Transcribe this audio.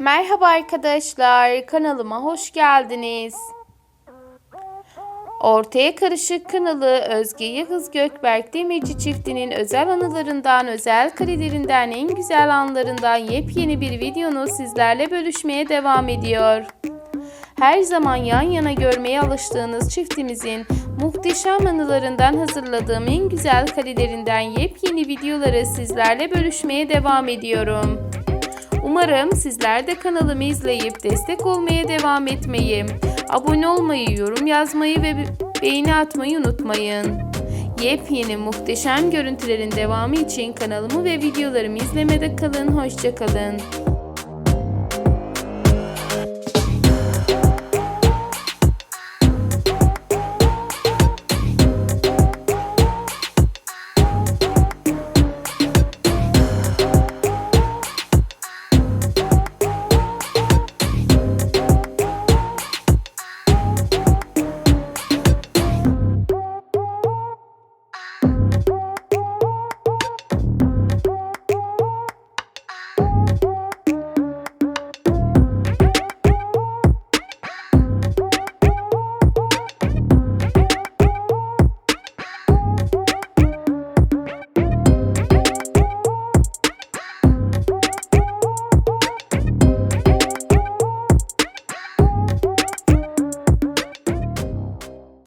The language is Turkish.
Merhaba arkadaşlar, kanalıma hoş geldiniz. Ortaya Karışık kanalı Özge Yıldız Gökberk Demirci çiftinin özel anılarından, özel karelerinden, en güzel anlarından yepyeni bir videonu sizlerle bölüşmeye devam ediyor. Her zaman yan yana görmeye alıştığınız çiftimizin muhteşem anılarından hazırladığım en güzel karelerinden yepyeni videoları sizlerle bölüşmeye devam ediyorum. Umarım sizler de kanalımı izleyip destek olmaya devam etmeyi, abone olmayı, yorum yazmayı ve beğeni atmayı unutmayın. Yepyeni muhteşem görüntülerin devamı için kanalımı ve videolarımı izlemede kalın. Hoşçakalın.